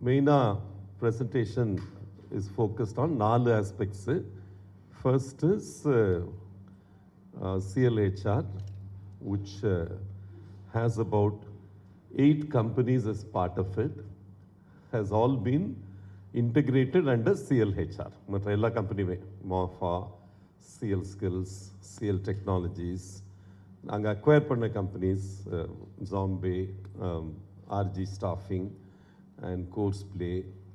மெயினாக presentation is focused on நாலு aspects first is CLHR which uh, has about eight companies as part of it, has all been integrated under CLHR. மற்ற எல்லா கம்பெனியுமே Mafoi CL skills CL technologies நாங்கள் acquire பண்ண companies Jombay RG staffing and Courseplay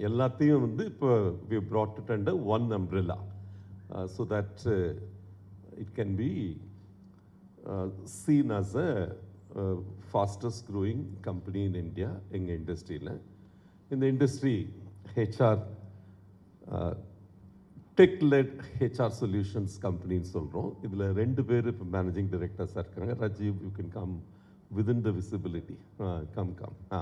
எல்லாத்தையும் வந்து இப்போ we brought it under one umbrella so that it can be seen as a fastest growing company in India எங்கள் இண்டஸ்ட்ரியில் இந்த industry HR tech led HR solutions கம்பெனின்னு சொல்கிறோம் இதில் ரெண்டு பேர் இப்போ மேனேஜிங் டைரக்டர்ஸாக இருக்காங்க. Rajiv you can come within the visibility come come ah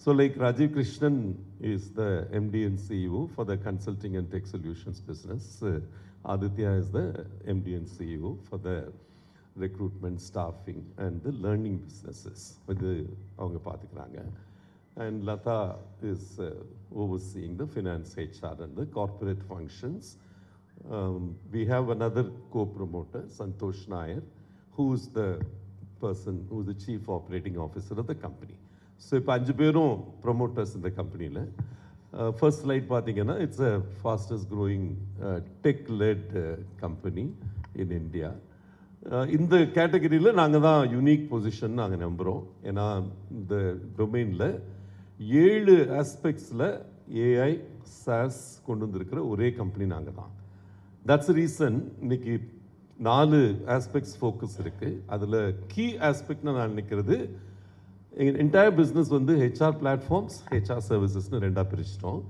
So like Rajiv Krishnan is the MD and CEO for the consulting and tech solutions business. Uh, Aditya is the MD and CEO for the recruitment, staffing and the learning businesses. And Lata is uh, overseeing the finance, HR and the corporate functions. Um, we have another co-promoter, Santosh Nair, who's the person, who's the chief operating officer of the company. So இப்போ அஞ்சு பேரும் promoters இந்த கம்பெனியில் first slide பார்த்தீங்கன்னா it's a fastest growing tech led company in India இந்த கேட்டகரியில் நாங்கள் தான் யூனிக் பொசிஷன் நாங்கள் நம்புகிறோம் ஏன்னா இந்த டொமைனில் ஏழு ஆஸ்பெக்ட்ஸில் ஏஐ சாஸ் கொண்டு வந்திருக்கிற ஒரே கம்பெனி நாங்கள் தான். தட்ஸ் ரீசன் இன்னைக்கு நாலு ஆஸ்பெக்ட்ஸ் ஃபோக்கஸ் இருக்குது அதில் கீ ஆஸ்பெக்ட்னு நான் நினைக்கிறது எங்கள் என்டையர் பிஸ்னஸ் வந்து ஹெச்ஆர் பிளாட்ஃபார்ம்ஸ் ஹெச்ஆர் சர்வீசஸ்னு ரெண்டாக பிரிச்சிட்டோம்.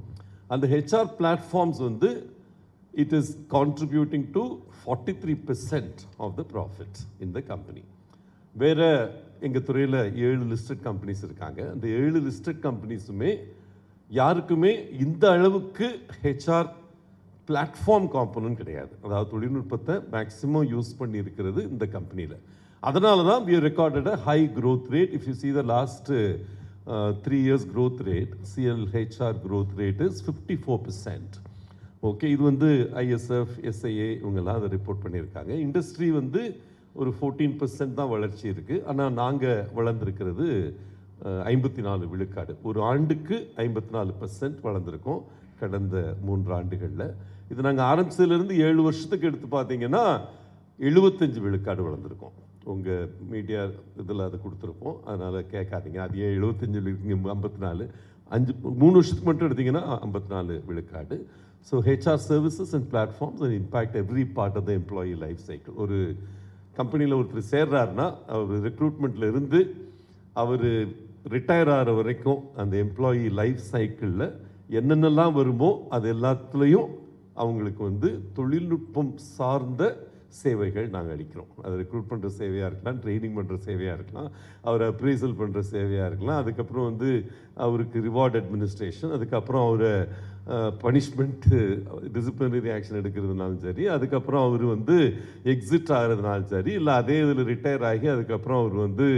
அந்த ஹெச்ஆர் பிளாட்ஃபார்ம்ஸ் வந்து it is contributing to forty three percent of the profit in the company வேறு எங்கள் துறையில் ஏழு லிஸ்டட் கம்பெனிஸ் இருக்காங்க. அந்த ஏழு லிஸ்டட் கம்பெனிஸுமே யாருக்குமே இந்த அளவுக்கு ஹெச்ஆர் பிளாட்ஃபார்ம் காம்பனன்ட் கிடையாது. அதாவது தொழில்நுட்பத்தை மேக்ஸிமம் யூஸ் பண்ணி இருக்கிறது இந்த கம்பெனியில் அதனால தான் we recorded high growth rate rate. You you the the three years growth rate years growth growth CLHR growth rate is 54% okay இது வந்து ஐஎஸ்எஃப் எஸ்ஐஏ இவங்கெல்லாம் அதை ரிப்போர்ட் பண்ணியிருக்காங்க. இண்டஸ்ட்ரி வந்து ஒரு ஃபோர்டீன் பர்சன்ட் தான் வளர்ச்சி இருக்குது ஆனால் நாங்கள் வளர்ந்துருக்கிறது ஐம்பத்தி நாலு விழுக்காடு. ஒரு ஆண்டுக்கு ஐம்பத்தி நாலு பர்சன்ட் வளர்ந்துருக்கோம் கடந்த மூன்று ஆண்டுகளில். இது நாங்கள் ஆரம்பிச்சதுலேருந்து ஏழு வருஷத்துக்கு எடுத்து பார்த்தீங்கன்னா எழுபத்தஞ்சு விழுக்காடு வளர்ந்துருக்கோம். உங்கள் மீடியா இதில் அதை கொடுத்துருப்போம். அதனால் கேட்காதீங்க. அது ஏன் எழுபத்தஞ்சு இருக்கீங்க ஐம்பத்தி நாலு அஞ்சு மூணு வருஷத்துக்கு மட்டும் எடுத்தீங்கன்னா ஐம்பத்தி நாலு விழுக்காடு. So HR services and platforms and impact every part of the employee life cycle ஒரு கம்பெனியில் ஒருத்தர் சேர்றாருன்னா அவர் ரெக்ரூட்மெண்ட்டில் இருந்து அவர் ரிட்டையர் ஆகிற வரைக்கும் அந்த எம்ப்ளாயி லைஃப் சைக்கிளில் என்னென்னலாம் வருமோ அது எல்லாத்துலேயும் அவங்களுக்கு வந்து தொழில்நுட்பம் சார்ந்த சேவைகள் நாங்கள் அளிக்கிறோம். அது ரெக்ரூட் பண்ணுற சேவையாக இருக்கலாம் ட்ரைனிங் பண்ணுற சேவையாக இருக்கலாம் அவரை அப்ரைசல் பண்ணுற சேவையாக இருக்கலாம். அதுக்கப்புறம் வந்து அவருக்கு ரிவார்ட் அட்மினிஸ்ட்ரேஷன் அதுக்கப்புறம் அவரை பனிஷ்மெண்ட்டு டிசிப்ளினரி ஆக்ஷன் எடுக்கிறதுனாலும் சரி அதுக்கப்புறம் அவர் வந்து எக்ஸிட் ஆகிறதுனாலும் சரி இல்லை அதே இதில் ரிட்டையர் ஆகி அதுக்கப்புறம் அவர் வந்து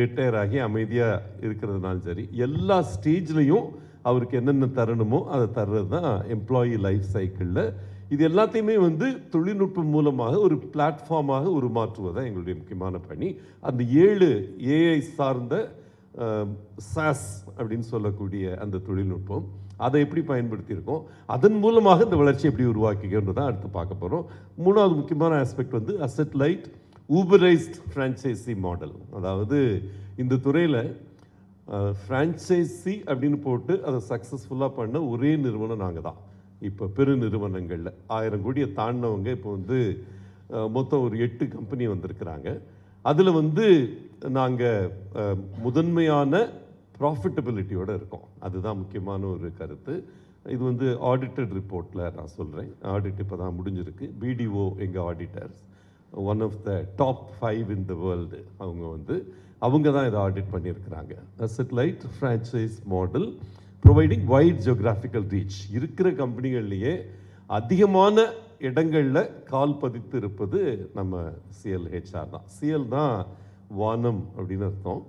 ரிட்டையர் ஆகி அமைதியாக இருக்கிறதுனாலும் சரி எல்லா ஸ்டேஜ்லேயும் அவருக்கு என்னென்ன தரணுமோ அதை தர்றது தான் எம்ப்ளாயி லைஃப் சைக்கிளில் இது எல்லாத்தையுமே வந்து தொழில்நுட்பம் மூலமாக ஒரு பிளாட்ஃபார்மாக உருமாற்றுவதுதான் எங்களுடைய முக்கியமான பணி. அந்த ஏழு ஏஐ சார்ந்த சாஸ் அப்படின்னு சொல்லக்கூடிய அந்த தொழில்நுட்பம். அதை எப்படி பயன்படுத்தியிருக்கோம்? அதன் மூலமாக இந்த வளர்ச்சி எப்படி உருவாக்கிக்கிறோம் அடுத்து பார்க்க போகிறோம் மூணாவது முக்கியமான ஆஸ்பெக்ட் வந்து asset light uberised franchisee model அதாவது இந்த துறையில் ஃப்ரான்ச்சைசி அப்படின்னு போட்டு அதை சக்ஸஸ்ஃபுல்லாக பண்ண ஒரே நிறுவனம் நாங்கள் தான் இப்போ பெருநிறுவனங்களில். ஆயிரம் கோடியை தாண்டினவங்க இப்போ வந்து மொத்தம் ஒரு எட்டு கம்பெனி வந்திருக்கிறாங்க. அதில் வந்து நாங்கள் முதன்மையான ப்ராஃபிட்டபிலிட்டியோடு இருக்கோம். அதுதான் முக்கியமான ஒரு கருத்து. இது வந்து ஆடிட்டட் ரிப்போர்ட்டில் நான் சொல்கிறேன் ஆடிட் இப்போ தான் முடிஞ்சிருக்கு பிடிஓ எங்கள் auditors one of the top five in the world அவங்க வந்து அவங்க தான் இதை ஆடிட் பண்ணியிருக்கிறாங்க. Asset light franchise model providing wide geographical reach இருக்கிற கம்பெனிகள்லேயே அதிகமான இடங்களில் கால் பதித்து இருப்பது நம்ம சிஎல் ஹெச்ஆர் தான். சிஎல் தான் வானம் அப்படின்னு அர்த்தம்.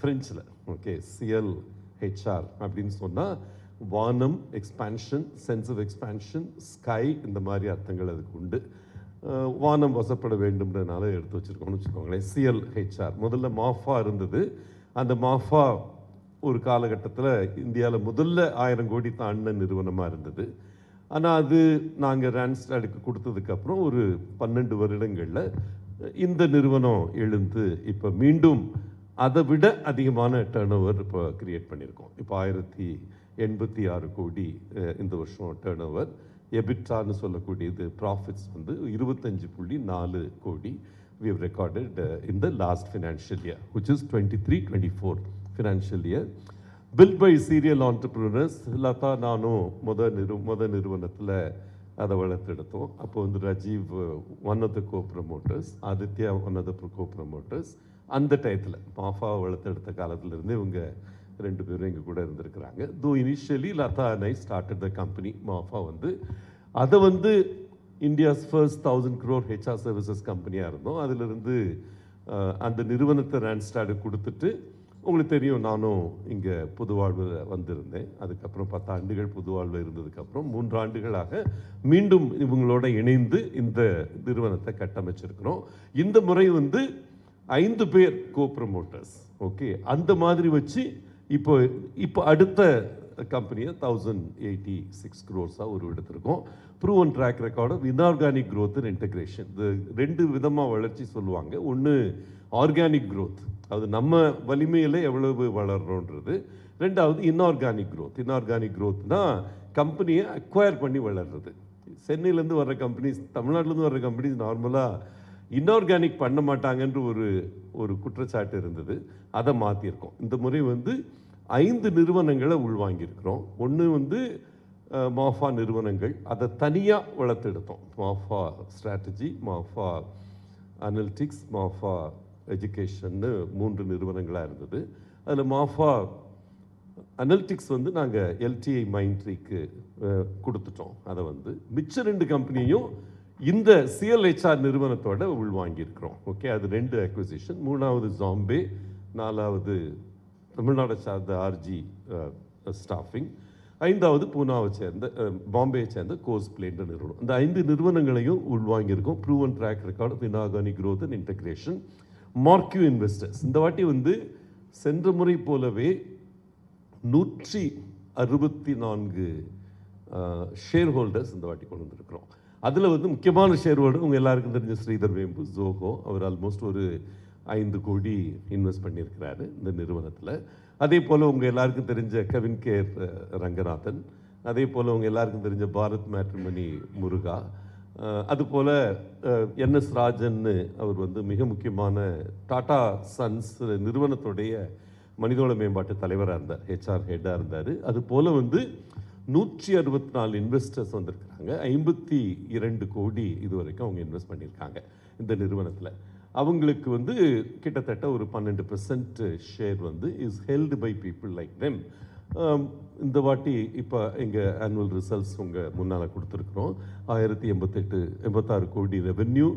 ஃப்ரெஞ்சில் ஓகே சிஎல் ஹெச்ஆர் அப்படின்னு சொன்னால் வானம் expansion sense of expansion sky இந்த மாதிரி அர்த்தங்கள் அதுக்கு உண்டு. வானம் வசப்பட வேண்டும்ன்றதுனால எடுத்து வச்சுருக்கோம்னு வச்சுக்கோங்களேன். சிஎல் ஹெச்ஆர் முதல்ல மாஃபா இருந்தது. அந்த மாஃபா ஒரு காலகட்டத்தில் இந்தியாவில் முதல்ல ஆயிரம் கோடி தாண்டின நிறுவனமாக இருந்தது. ஆனால் அது நாங்கள் ரான்ஸ்டாடுக்கு கொடுத்ததுக்கப்புறம் ஒரு பன்னெண்டு வருடங்களில் இந்த நிறுவனம் எழுந்து இப்போ மீண்டும் அதை விட அதிகமான டேர்ன் ஓவர் இப்போ கிரியேட் பண்ணியிருக்கோம். இப்போ ஆயிரத்தி எண்பத்தி ஆறு கோடி இந்த வருஷம் டேர்ன் ஓவர் எபிட்டான்னு சொல்லக்கூடியது ப்ராஃபிட்ஸ் வந்து இருபத்தஞ்சு புள்ளி நாலு கோடி. We have recorded uh, in the last financial year, which is 23-24 financial year built by serial entrepreneurs Latha நானும் முத நிறு முத நிறுவனத்தில் அதை வளர்த்தெடுத்தோம். அப்போ வந்து Rajeev one of the co promoters Aditya one of the co promoters அந்த டயத்தில் மாஃபாவை வளர்த்தெடுத்த காலத்துலேருந்து இவங்க ரெண்டு பேரும் எங்கள் கூட இருந்திருக்கிறாங்க. Though initially Latha and I started the company Mafoi வந்து அதை வந்து India's first thousand crore HR services கம்பெனியாக இருந்தோம். அதிலிருந்து அந்த நிறுவனத்தை ரேன்ஸ்டாடு கொடுத்துட்டு உங்களுக்கு தெரியும் நானும் இங்கே புதுவாழ்வில் வந்திருந்தேன். அதுக்கப்புறம் பத்து ஆண்டுகள் இருந்ததுக்கப்புறம் மூன்று ஆண்டுகளாக மீண்டும் இவங்களோட இணைந்து இந்த நிறுவனத்தை கட்டமைச்சிருக்கிறோம். இந்த முறை வந்து ஐந்து பேர் கோ ப்ரமோட்டர்ஸ் ஓகே அந்த மாதிரி வச்சு இப்போ இப்போ அடுத்த கம்பெனியை தௌசண்ட் எயிட்டி சிக்ஸ் க்ரோர்ஸாக ஒரு எடுத்திருக்கோம். And track record inorganic growth and integration இது ரெண்டு விதமாக வளர்ச்சி சொல்லுவாங்க. ஒன்று ஆர்கானிக் க்ரோத் அது நம்ம வலிமையில் எவ்வளவு வளர்றோன்றது. ரெண்டாவது இன்ஆர்கானிக் க்ரோத் இன்ஆர்கானிக் க்ரோத்னா கம்பெனியை அக்வயர் பண்ணி வளர்றது. சென்னையிலேருந்து வர்ற கம்பெனிஸ் தமிழ்நாட்டிலேருந்து வர்ற கம்பெனிஸ் நார்மலாக இன்ஆர்கானிக் பண்ண மாட்டாங்கன்ற ஒரு ஒரு குற்றச்சாட்டு இருந்தது. அதை மாற்றிருக்கோம் இந்த முறை வந்து ஐந்து நிறுவனங்களை உள்வாங்கியிருக்கிறோம். ஒன்று வந்து மாஃபா நிறுவனங்கள். அதை தனியாக வளர்த்தெடுத்தோம். மாஃபா ஸ்ட்ராட்டஜி மாஃபா அனலிட்டிக்ஸ் மாஃபா எஜுகேஷன்னு மூன்று நிறுவனங்களாக இருந்தது. அதில் மாஃபா அனல்டிக்ஸ் வந்து நாங்கள் எல்டிஐ மைண்ட்ரிக்கு கொடுத்துட்டோம். அதை வந்து மிச்ச ரெண்டு கம்பெனியும் இந்த சிஎல்ஹெச்ஆர் நிறுவனத்தோட உள்வாங்கியிருக்கிறோம். ஓகே அது ரெண்டு அக்விசிஷன் மூணாவது ஜாம்பே நாலாவது தமிழ்நாடை சார்ந்த ஆர்ஜி ஸ்டாஃபிங் ஐந்தாவது பூனாவை சேர்ந்த பாம்பேயை சேர்ந்த கோஸ் பிளேன்ற நிறுவனம். இந்த ஐந்து நிறுவனங்களையும் உள்வாங்கியிருக்கோம். Proven track record of inorganic growth and integration marquee investors இந்த வாட்டி வந்து சென்ற முறை போலவே நூற்றி அறுபத்தி நான்கு ஷேர் ஹோல்டர்ஸ் இந்த வாட்டி கொண்டு வந்திருக்கிறோம். அதில் வந்து முக்கியமான ஷேர் ஹோல்டர் உங்கள் எல்லாருக்கும் தெரிஞ்ச ஸ்ரீதர் வேம்பு ஜோகோ அவர் ஆல்மோஸ்ட் ஒரு ஐந்து கோடி இன்வெஸ்ட் பண்ணியிருக்கிறாரு இந்த நிறுவனத்தில். அதே போல் உங்கள் எல்லாருக்கும் தெரிஞ்ச கவின் கேர் ரங்கநாதன். அதே போல் உங்கள் எல்லாருக்கும் தெரிஞ்ச பாரத் மேட்ரிமணி முருகா. அதுபோல் என்எஸ் ராஜன்னு அவர் வந்து மிக முக்கியமான டாடா சன்ஸ் நிறுவனத்துடைய மனிதவள மேம்பாட்டு தலைவராக இருந்தார் ஹெச்ஆர் ஹெட்டாக இருந்தார். அது போல் வந்து நூற்றி அறுபத்தி நாலு இன்வெஸ்டர்ஸ் வந்திருக்கிறாங்க. ஐம்பத்தி இரண்டு கோடி இது வரைக்கும் அவங்க இன்வெஸ்ட் பண்ணியிருக்காங்க இந்த நிறுவனத்தில். அவங்களுக்கு வந்து கிட்டத்தட்ட ஒரு பன்னெண்டு பெர்சன்ட் ஷேர் வந்து is held by people like them இந்த வாட்டி இப்போ எங்கள் ஆனுவல் ரிசல்ட்ஸ் உங்கள் முன்னால் கொடுத்துருக்குறோம். ஆயிரத்தி எண்பத்தெட்டு எண்பத்தாறு கோடி ரெவென்யூ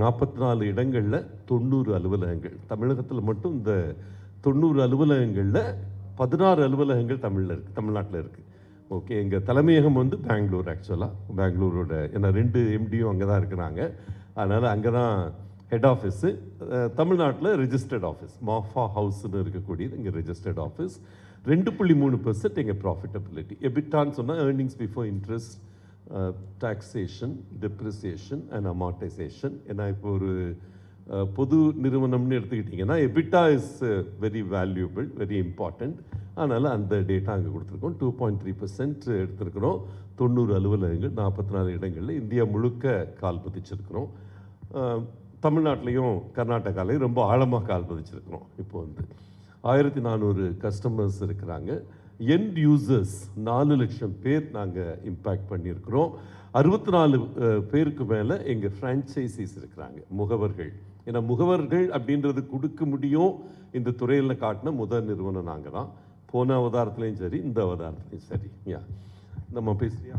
நாற்பத்தி நாலு இடங்களில் தொண்ணூறு அலுவலகங்கள். தமிழகத்தில் மட்டும் இந்த தொண்ணூறு அலுவலகங்களில் பதினாறு அலுவலகங்கள் தமிழில் இருக்குது தமிழ்நாட்டில் இருக்குது ஓகே எங்கள் தலைமையகம் வந்து பெங்களூர் ஆக்சுவலாக பெங்களூரோட ஏன்னா ரெண்டு எம்டியும் அங்கே தான் இருக்கிறாங்க. அதனால் அங்கே தான் ஹெட் ஆஃபீஸு தமிழ்நாட்டில் ரிஜிஸ்டர்ட் ஆஃபீஸ் மாஃபா ஹவுஸ்னு இருக்கக்கூடியது இங்கே ரிஜிஸ்டர்ட் ஆஃபீஸ் ரெண்டு புள்ளி மூணு பெர்சன்ட் எங்கள் ப்ராஃபிட்டபிலிட்டி எபிட்டான்னு சொன்னால் earnings before interest taxation depreciation and amortisation ஏன்னா இப்போ ஒரு uh, பொது நிறுவனம்னு எடுத்துக்கிட்டிங்கன்னா EBITDA is very valuable very important அதனால் அந்த டேட்டா அங்கே கொடுத்துருக்கோம். டூ பாயிண்ட் த்ரீ பர்சன்ட் எடுத்திருக்கிறோம். தொண்ணூறு அலுவலகங்கள் நாற்பத்தி நாலு இடங்களில் இந்தியா முழுக்க கால் பதிச்சிருக்கிறோம். தமிழ்நாட்டிலையும் கர்நாடகாலையும் ரொம்ப ஆழமாக கால் பதிச்சிருக்கிறோம். இப்போ வந்து ஆயிரத்தி நானூறு கஸ்டமர்ஸ் இருக்கிறாங்க. எண்ட் யூசர்ஸ் நாலு லட்சம் பேர் நாங்கள் இம்பேக்ட் பண்ணியிருக்கிறோம். அறுபத்தி நாலு பேருக்கு மேலே எங்கள் ஃப்ரான்ச்சைசிஸ் இருக்கிறாங்க முகவர்கள். ஏன்னா முகவர்கள் அப்படின்றது கொடுக்க முடியும். இந்த துறையில் காட்டின முதல் நிறுவனம் நாங்கள் தான் போன அவதாரத்துலேயும் சரி இந்த அவதாரத்துலேயும் சரி. யா நம்ம பேசுறியா?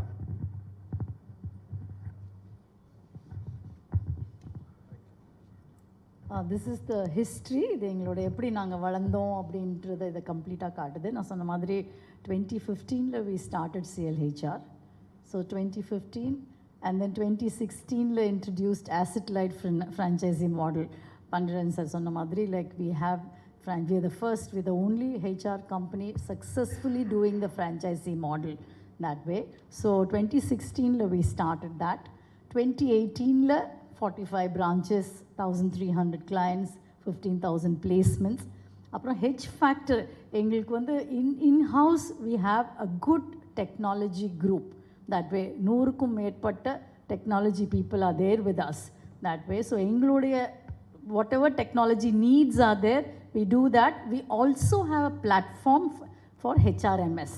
திஸ் இஸ் த ஹிஸ்ட்ரி இது எங்களோட எப்படி நாங்கள் வளர்ந்தோம் அப்படின்றத இதை கம்ப்ளீட்டாக காட்டுது நான் சொன்ன மாதிரி twenty ஃபிஃப்டீனில் we started CLHR so twenty fifteen and then twenty சிக்ஸ்டீனில் introduced asset light franchisee model பண்ணுறேன் சார் சொன்ன மாதிரி like we have we are the first, we're the only HR company successfully doing the franchisee model that way. So 2016 we started that. 2018 45 branches, 1,300 clients, 15,000 placements. அப்புறம் H factor எங்களுக்கு வந்து in inhouse we have a good technology group that way நூறுக்கும் மேற்பட்ட technology people are there with us that way so எங்களுடைய whatever technology needs are there we do that we also have a platform for HRMS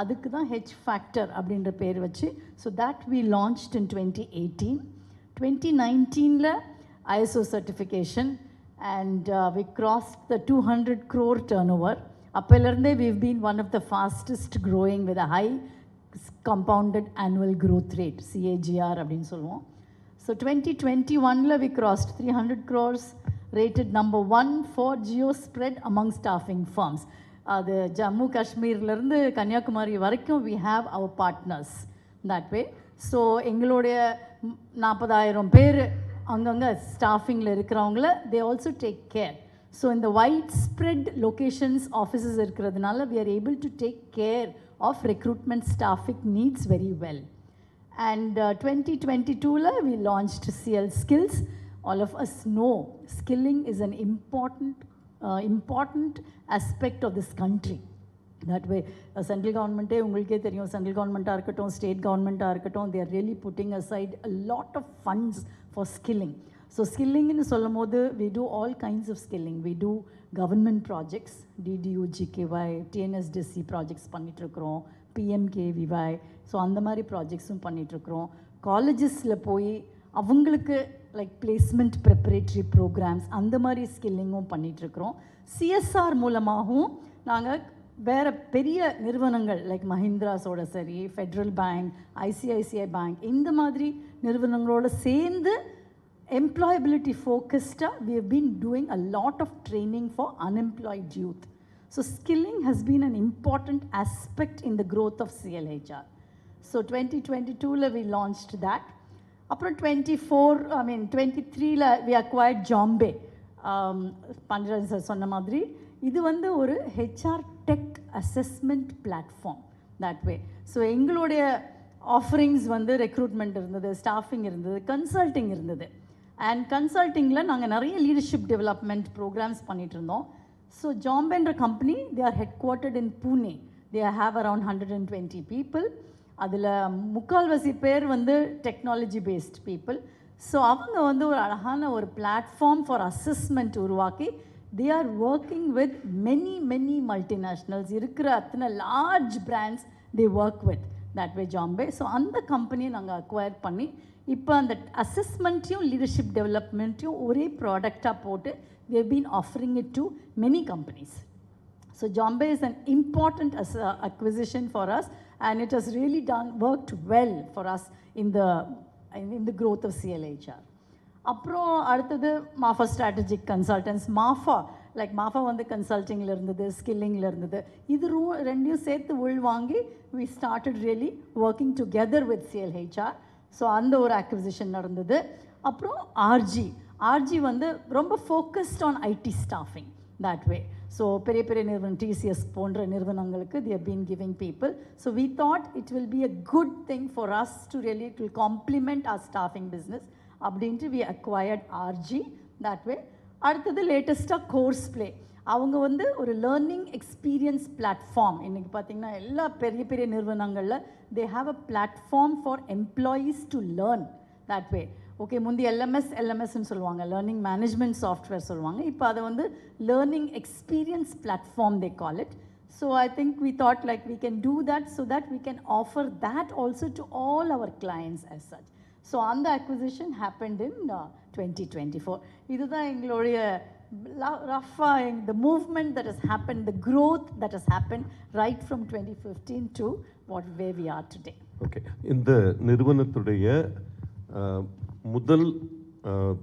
அதுக்கு தான் H factor அப்படின்ற பேர் வச்சு so that we launched in twenty eighteen twenty நைன்டீனில் ISO certification and we cross the two hundred crore turnover அப்போலேருந்தே we've been one of the fastest growing with a high compounded annual growth rate CAGR அப்படின்னு சொல்லுவோம் So 2021 we crossed 300 crores, rated number one for geo spread among staffing firms. அது ஜம்மு காஷ்மீர்லேருந்து கன்னியாகுமரி வரைக்கும் we have our partners that way. So எங்களுடைய நாற்பதாயிரம் பேர் அங்கங்கே ஸ்டாஃபிங்கில் இருக்கிறவங்கள they also take care so இந்த ஒயிட் ஸ்ப்ரெட் லொக்கேஷன்ஸ் ஆஃபீஸஸ் இருக்கிறதுனால we are able to take care of recruitment staffing needs very well and twenty twenty டூவில் we launch CL skills all of us know skilling is an important important important of this country. That way central கவர்மெண்ட்டே உங்களுக்கே தெரியும். Central கவர்மெண்ட்டாக இருக்கட்டும் state கவர்மெண்ட்டாக இருக்கட்டும் they're really putting a side a lot of funds for skilling so ஸ்கில்லிங்னு சொல்லும் போது we do all kinds of skilling we do government projects DDU, GKY, TNSDC projects பண்ணிகிட்ருக்குறோம் பிஎம்கேவிஒய் ஸோ அந்த மாதிரி ப்ராஜெக்ட்ஸும் பண்ணிகிட்ருக்குறோம் காலேஜஸில் போய் அவங்களுக்கு லைக் பிளேஸ்மெண்ட் ப்ரிப்பரேட்டரி ப்ரோக்ராம்ஸ் அந்த மாதிரி ஸ்கில்லிங்கும் பண்ணிகிட்ருக்குறோம் சிஎஸ்ஆர் மூலமாகவும் நாங்கள் வேறு பெரிய நிறுவனங்கள் லைக் மஹிந்திராஸோட சரி ஃபெட்ரல் பேங்க் ஐசிஐசிஐ பேங்க் இந்த மாதிரி நிறுவனங்களோடு சேர்ந்து எம்ப்ளாயபிலிட்டி ஃபோக்கஸ்டாக we have been doing a lot of training for unemployed youth so skilling has been an important aspect in the growth of CLHR so twenty twenty டூவில் we launched that அப்புறம் twenty four I mean twenty த்ரீல we acquired ஜாம்பே பன்னிரன் sir சொன்ன மாதிரி இது வந்து ஒரு HR tech assessment platform that way so எங்களுடைய ஆஃபரிங்ஸ் வந்து ரெக்ரூட்மெண்ட் இருந்தது ஸ்டாஃபிங் இருந்தது கன்சல்ட்டிங் இருந்தது. அண்ட் கன்சல்ட்டிங்கில் நாங்கள் நிறைய லீடர்ஷிப் டெவலப்மெண்ட் ப்ரோக்ராம்ஸ் பண்ணிட்டு இருந்தோம். So ஜாம்பேன்ற company they are headquartered in Pune they have around hundred and twenty people அதில் முக்கால்வாசி பேர் வந்து டெக்னாலஜி பேஸ்ட் பீப்புள் ஸோ அவங்க வந்து ஒரு அழகான ஒரு பிளாட்ஃபார்ம் ஃபார் அசஸ்மெண்ட் உருவாக்கி they are working with many many multinationals இருக்கிற அத்தனை large brands they work with that way Jombay so அந்த கம்பெனியை நாங்கள் அக்வயர் பண்ணி இப்போ அந்த அசஸ்மெண்ட்டையும் லீடர்ஷிப் டெவலப்மெண்ட்டையும் ஒரே ப்ராடக்டாக போட்டு we been offering it to many companies so Jombay is an important as acquisition for us and it has really done worked well for us in the in the growth of CLHR அப்புறம் அடுத்தது Ma Foi strategic consultants Ma Foi like Ma Foi வந்து கன்சல்ட்டிங்கில் இருந்தது ஸ்கில்லிங்கில் இருந்தது. இது ரூ ரெண்டையும் சேர்த்து உள்வாங்கி we started really working together with CLHR so அந்த ஒரு அக்விசிஷன் நடந்தது. அப்புறம் ஆர்ஜி ஆர்ஜி வந்து ரொம்ப focused on IT staffing that way so பெரிய பெரிய நிறுவனம் டிசிஎஸ் போன்ற நிறுவனங்களுக்கு they have been giving people so we thought it will be a good thing for us to really it will complement our staffing business அப்படின்ட்டு we acquired RG that way அடுத்தது லேட்டஸ்ட்டாக course play அவங்க வந்து ஒரு learning experience platform இன்றைக்கி பார்த்தீங்கன்னா எல்லா பெரிய பெரிய நிறுவனங்களில் they have a platform for employees to learn that way okay முந்தி எல்எம்எஸ் எல்எம்எஸ்ன்னு சொல்லுவாங்க. லேர்னிங் மேனேஜ்மெண்ட் சாஃப்ட்வேர் சொல்லுவாங்க. இப்போ அதை வந்து learning experience platform they call it so I think we thought like we can do that so that we can offer that also to all our clients as such so அந்த acquisition happened in twenty twenty four இதுதான் எங்களுடைய ரஃபாக the movement that is happen the growth that is happen right from twenty fifteen to what way we are today okay இந்த நிறுவனத்துடைய முதல்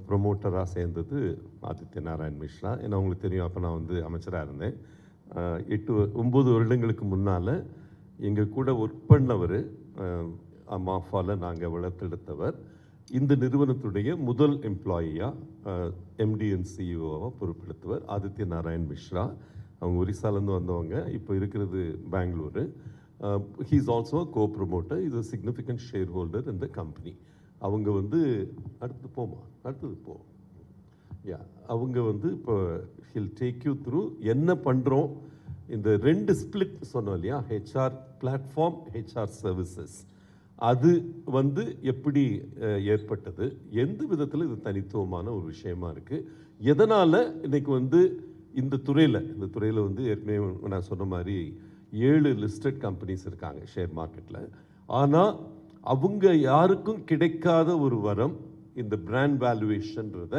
ப்ரொமோட்டராக சேர்ந்தது ஆதித்ய நாராயண் மிஸ்ரா. ஏன்னா உங்களுக்கு தெரியும் அப்போ நான் வந்து அமைச்சராக இருந்தேன். எட்டு ஒம்பது வருடங்களுக்கு முன்னால் எங்கள் கூட ஒர்க் பண்ணவர் மாஃபால நாங்கள் வளர்த்தெடுத்தவர். இந்த நிறுவனத்துடைய முதல் எம்ப்ளாயியாக எம்டிஎன் சிஇஓவாக பொறுப்பெடுத்தவர் ஆதித்ய நாராயண் மிஸ்ரா. அவங்க ஒரிசாலேருந்து வந்தவங்க இப்போ இருக்கிறது Bengaluru. He is also co promoter is a significant share holder இந்த கம்பெனி அவங்க வந்து அடுத்து போமா அடுத்தது போ. யா அவங்க வந்து இப்போ ஹில் டேக் யூ த்ரூ என்ன பண்ணுறோம் இந்த ரெண்டு ஸ்பிளிட் சொன்னோம் இல்லையா ஹெச்ஆர் பிளாட்ஃபார்ம் ஹெச்ஆர் சர்வீசஸ் அது வந்து எப்படி ஏற்பட்டது? எந்த விதத்தில் இது தனித்துவமான ஒரு விஷயமா இருக்குது எதனால் இன்றைக்கி வந்து இந்த துறையில் இந்த துறையில் வந்து ஏற்கனவே நான் சொன்ன மாதிரி ஏழு லிஸ்டட் கம்பெனிஸ் இருக்காங்க ஷேர் மார்க்கெட்டில் ஆனால் அவங்க யாருக்கும் கிடைக்காத ஒரு வரம் இந்த பிராண்ட் வேல்யூவேஷன்றத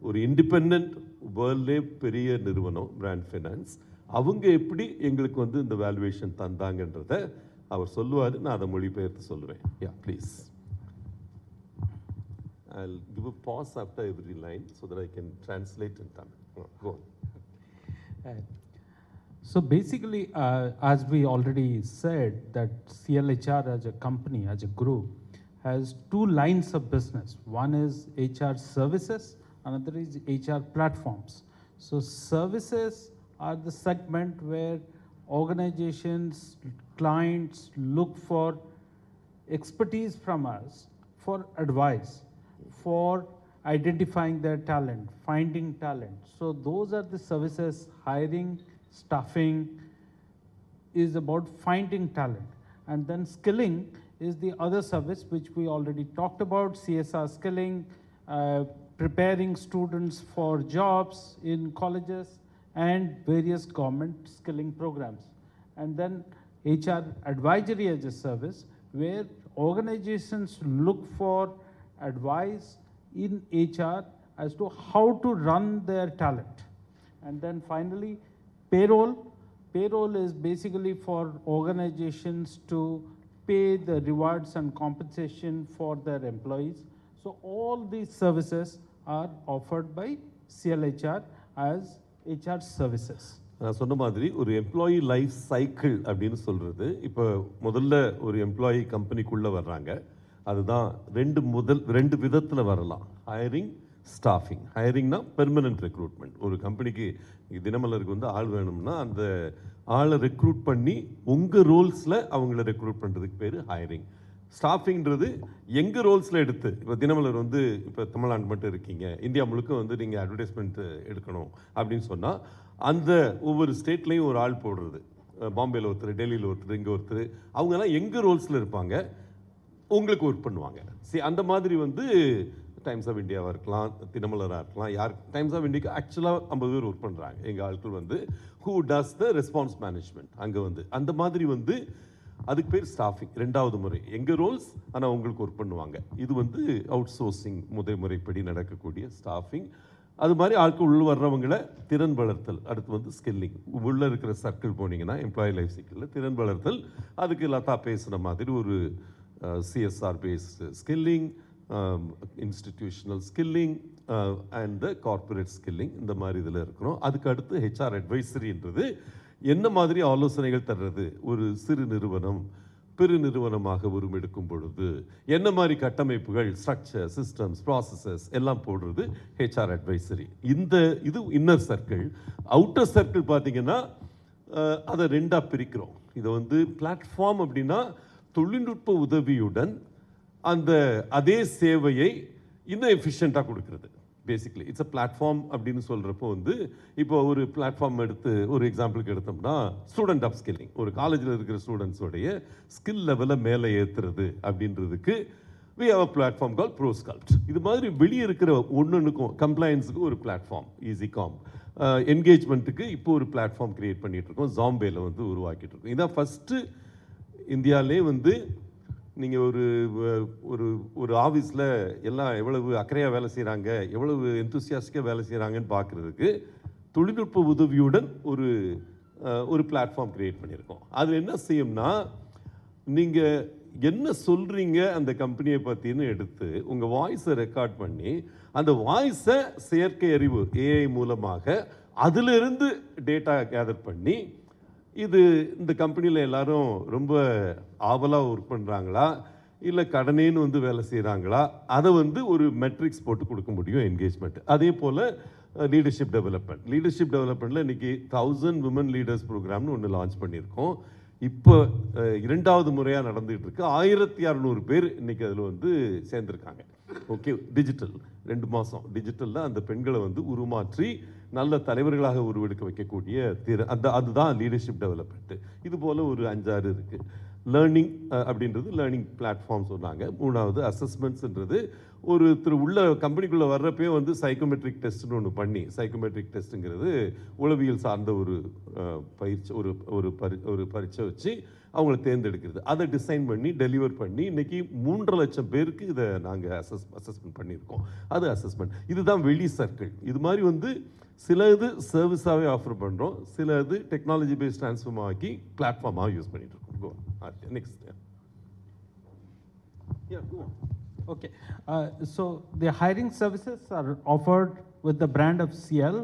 ஒரு இண்டிபெண்ட் வேர்ல்டே பெரிய நிறுவனம் பிராண்ட் ஃபினான்ஸ் அவங்க எப்படி எங்களுக்கு வந்து இந்த வேல்யூவேஷன் தந்தாங்கன்றத அவர் சொல்லுவார் நான் அதை மொழிபெயர்த்து சொல்லுவேன் யா please I'll give a pause after every line so that I can translate in Tamil. Uh, Go on. Uh, So basically, uh, as we already said, that CLHR as a company, as a group, has two lines of business. One is HR services, another is HR platforms. So services are the segment where organizations, clients look for expertise from us for advice, for identifying their talent, finding talent. So those are the services, hiring, staffing is about finding talent. And then skilling is the other service which we already talked about, CSR skilling, uh, preparing students for jobs in colleges and various government skilling programs. And then HR advisory as a service where organizations look for advice in HR as to how to run their talent. And then finally, payroll. Payroll is basically for organizations to pay the rewards and compensation for their employees. So all these services are offered by CLHR as HR services. நான் சொன்ன மாதிரி ஒரு employee life cycle அப்படின்னு சொல்கிறது இப்போ முதல்ல ஒரு employee கம்பெனிக்குள்ளே வர்றாங்க. அதுதான் ரெண்டு முதல் ரெண்டு விதத்தில் வரலாம். ஹையரிங் ஸ்டாஃபிங் ஹையரிங்னா பெர்மனன்ட் ரெக்ரூட்மெண்ட் ஒரு கம்பெனிக்கு தினமலருக்கு வந்து ஆள் வேணும்னா அந்த ஆளை ரெக்ரூட் பண்ணி உங்கள் ரோல்ஸில் அவங்கள ரெக்ரூட் பண்ணுறதுக்கு பேர் ஹையரிங் ஸ்டாஃபிங்கிறது எங்கள் ரோல்ஸில் எடுத்து இப்போ தினமலர் வந்து இப்போ தமிழ்நாடு மட்டும் இருக்கீங்க இந்தியா முழுக்க வந்து நீங்கள் அட்வர்டைஸ்மெண்ட் எடுக்கணும் அப்படின்னு சொன்னால் அந்த ஒவ்வொரு ஸ்டேட்லேயும் ஒரு ஆள் போடுறது. பாம்பேயில் பாம்பேல ஒருத்தர் டெல்லியில் ஒருத்தர் இங்கே ஒருத்தர் அவங்கெல்லாம் எங்கள் ரோல்ஸில் இருப்பாங்க உங்களுக்கு ஒர்க் பண்ணுவாங்க. சரி அந்த மாதிரி வந்து டைம்ஸ் ஆஃப் இந்தியாவாக இருக்கலாம் தினமலராக இருக்கலாம் யார் டைம்ஸ் ஆஃப் இந்தியாவுக்கு ஆக்சுவலாக ஐம்பது பேர் ஒர்க் பண்ணுறாங்க எங்கள் ஆட்கள் வந்து who does the response management அங்கே வந்து அந்த மாதிரி வந்து அதுக்கு பேர் ஸ்டாஃபிங் ரெண்டாவது முறை. எங்கள் ரோல்ஸ் ஆனால் உங்களுக்கு ஒர்க் பண்ணுவாங்க. இது வந்து அவுட் சோர்சிங் முதல் முறைப்படி நடக்கக்கூடிய ஸ்டாஃபிங் அது மாதிரி ஆட்கள் உள்ள வர்றவங்களை திறன் வளர்த்தல் அடுத்து வந்து ஸ்கில்லிங் உள்ளே இருக்கிற சர்க்கிள் போனீங்கன்னா எம்ப்ளாயி லைஃப் சைக்கிளில் திறன் வளர்த்தல். அதுக்கு லதா பேசுன மாதிரி ஒரு CSR based skilling institutional skilling and the corporate skilling இந்த மாதிரி இதில் இருக்கிறோம். அதுக்கு அடுத்து ஹெச்ஆர் அட்வைசரின்றது என்ன மாதிரி ஆலோசனைகள் தர்றது? ஒரு சிறு நிறுவனம் பெரு நிறுவனமாக உருமெடுக்கும் பொழுது என்ன மாதிரி கட்டமைப்புகள் ஸ்ட்ரக்சர் சிஸ்டம்ஸ் ப்ராசஸஸ் எல்லாம் போடுறது ஹெச்ஆர் அட்வைசரி இந்த இது இன்னர் சர்க்கிள் அவுட்டர் சர்க்கிள் பார்த்தீங்கன்னா அதை ரெண்டாக பிரிக்கிறோம். இதை வந்து பிளாட்ஃபார்ம் அப்படின்னா தொழில்நுட்ப உதவியுடன் அந்த அதே சேவையை இன்னும் எஃபிஷியண்ட்டாக கொடுக்கிறது. பேசிக்லி இட்ஸ் அ பிளாட்ஃபார்ம் அப்படின்னு சொல்கிறப்போ வந்து இப்போ ஒரு பிளாட்ஃபார்ம் எடுத்து ஒரு எக்ஸாம்பிளுக்கு எடுத்தோம்னா ஸ்டூடெண்ட் ஆஃப் ஸ்கில்லிங் ஒரு காலேஜில் இருக்கிற ஸ்டூடெண்ட்ஸோடைய ஸ்கில் லெவலை மேலே ஏற்றுறது அப்படின்றதுக்கு we have a platform call Proskilled இது மாதிரி வெளியே இருக்கிற ஒன்றுக்கும் கம்ப்ளைன்ஸுக்கு ஒரு பிளாட்ஃபார்ம் ஈஸிகாம் என்கேஜ்மெண்ட்டுக்கு இப்போ ஒரு பிளாட்ஃபார்ம் க்ரியேட் பண்ணிகிட்ருக்கோம் இருக்கோம். வந்து உருவாக்கிட்டு இருக்கோம். இதான் ஃபஸ்ட்டு இந்தியாவிலே வந்து நீங்கள் ஒரு ஒரு ஒரு ஆஃபீஸில் எல்லாம் எவ்வளவு அக்கறையாக வேலை செய்கிறாங்க எவ்வளவு எந்தூசியாஸ்டிக்காக வேலை செய்கிறாங்கன்னு பார்க்குறதுக்கு தொழில்நுட்ப உதவியுடன் ஒரு ஒரு பிளாட்ஃபார்ம் க்ரியேட் பண்ணியிருக்கோம். அதில் என்ன செய்யும்னா நீங்கள் என்ன சொல்கிறீங்க அந்த கம்பெனியை பற்றின்னு எடுத்து உங்கள் வாய்ஸை ரெக்கார்ட் பண்ணி அந்த வாய்ஸை செயற்கை அறிவு ஏஐ மூலமாக அதிலிருந்து டேட்டா கேதர் பண்ணி இது இந்த கம்பெனியில் எல்லாரும் ரொம்ப ஆவலாக ஒர்க் பண்ணுறாங்களா இல்லை கடனேன்னு வந்து வேலை செய்கிறாங்களா அதை வந்து ஒரு மெட்ரிக்ஸ் போட்டு கொடுக்க முடியும் என்கேஜ்மெண்ட் அதே போல் லீடர்ஷிப் டெவலப்மெண்ட் லீடர்ஷிப் டெவலப்மெண்ட்டில் இன்றைக்கி தௌசண்ட் விமன் லீடர்ஸ் ப்ரோக்ராம்னு ஒன்று லான்ச் பண்ணியிருக்கோம். இப்போ இரண்டாவது முறையாக நடந்துகிட்டு இருக்கு. ஆயிரத்தி அறநூறு பேர் இன்னைக்கு அதில் வந்து சேர்ந்துருக்காங்க. ஓகே டிஜிட்டல் ரெண்டு மாதம் டிஜிட்டலில் அந்த பெண்களை வந்து உருமாற்றி நல்ல தலைவர்களாக உருவெடுக்க வைக்கக்கூடிய திற அந்த அதுதான் லீடர்ஷிப் டெவலப்மெண்ட்டு இது போல் ஒரு அஞ்சாறு இருக்குது லேர்னிங் அப்படின்றது லேர்னிங் பிளாட்ஃபார்ம் சொன்னாங்க. மூணாவது அசஸ்மெண்ட்ஸுன்றது ஒரு திரு உள்ள கம்பெனிக்குள்ளே வர்றப்பே வந்து சைக்கோமெட்ரிக் டெஸ்ட்னு ஒன்று பண்ணி சைக்கோமெட்ரிக் டெஸ்ட்டுங்கிறது உளவியல் சார்ந்த ஒரு பயிற்சி ஒரு ஒரு பரி ஒரு பரீட்சை வச்சு அவங்கள தேர்ந்தெடுக்கிறது. அதை டிசைன் பண்ணி டெலிவர் பண்ணி இன்றைக்கி மூன்றரை லட்சம் பேருக்கு இதை நாங்கள் அசஸ் அசஸ்மெண்ட் பண்ணியிருக்கோம். அது அசஸ்மெண்ட் இதுதான் வெளி சர்க்கிள் இது மாதிரி வந்து சில இது சர்வீஸாகவே ஆஃபர் பண்ணுறோம் சில இது டெக்னாலஜி பேஸ்ட் ட்ரான்ஸ்ஃபார்ம் ஆக்கி பிளாட்ஃபார்மாக யூஸ் பண்ணிட்டு இருக்கோம் go next go Okay, uh, so the hiring services are offered with the brand of CL,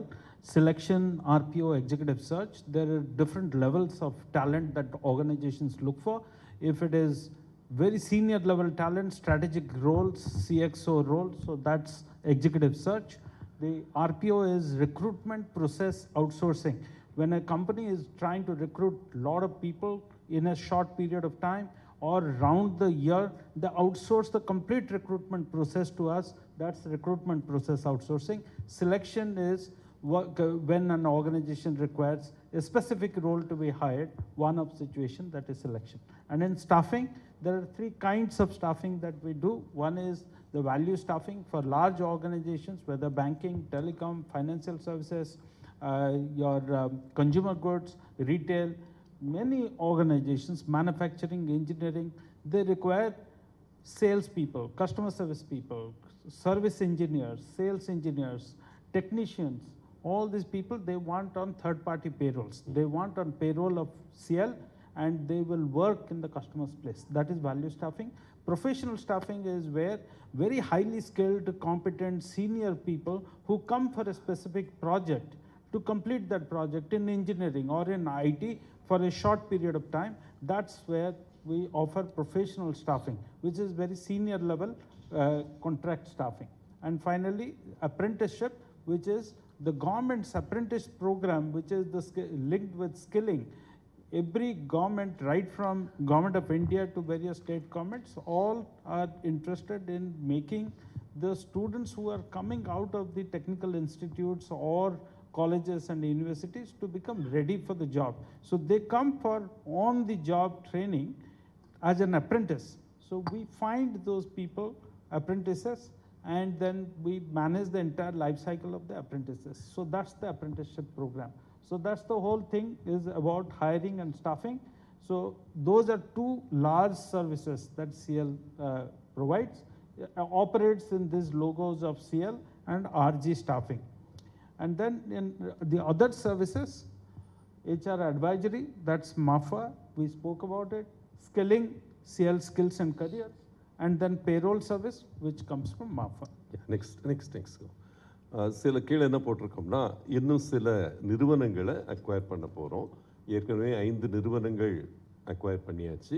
selection, RPO, executive search. There are different levels of talent that organizations look for. If it is very senior level talent, strategic roles, CXO roles, so that's executive search. The RPO is recruitment process outsourcing. When a company is trying to recruit a lot of people in a short period of time, or round the year, they outsource the complete recruitment process to us. That's recruitment process outsourcing. Selection is work, uh, when an organization requires a specific role to be hired, one of situation that is selection. And in staffing, there are three kinds of staffing that we do. One is the value staffing for large organizations, whether banking, telecom, financial services, uh, your um, consumer goods, retail, many organizations, manufacturing, engineering, they require salespeople, customer service people, service engineers, sales engineers, technicians, all these people they want on third party payrolls. They want on payroll of CL and they will work in the customer's place. That is value staffing. Professional staffing is where very highly skilled, competent, senior people who come for a specific project to complete that project in engineering or in IT for a short period of time. That's where we offer professional staffing, which is very senior level uh, contract staffing. And finally, apprenticeship, which is the government's apprentice program, which is the linked with skilling. Every government, right from government of India to various state governments, all are interested in making the students who are coming out of the technical institutes or colleges and universities to become ready for the job. So they come for on-the-job training as an apprentice. So we find those people, apprentices, and then we manage the entire life cycle of the apprentices. So that's the apprenticeship program. So that's the whole thing is about hiring and staffing. So those are two large services that CL uh, provides, uh, operates in these logos of CL and RG staffing. And then in the other services, HR advisory, that's MAFA, we spoke about it, skilling, CL skills and careers, and then payroll service, which comes from MAFA. Yeah, next, next, next. Go. சில கீழே என்ன போட்டிருக்கோம்னா இன்னும் சில நிறுவனங்களை acquire பண்ண போகிறோம் ஏற்கனவே ஐந்து நிறுவனங்கள் அக்வயர் பண்ணியாச்சு.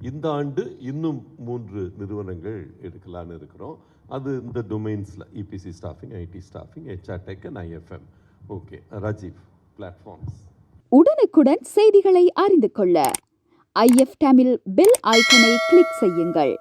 இந்த ஆண்டு இன்னும் மூன்று நிறுவனங்கள் எடுக்கலான்னு இருக்கிறோம். அது இந்த டொமைன்ஸில் EPC staffing IT staffing HR tech and IFM okay Rajeev platforms உடனுக்குடன் செய்திகளை அறிந்து கொள்ள ஐஎஃப் டேமில் பெல் ஐக்கனை கிளிக் செய்யுங்கள்.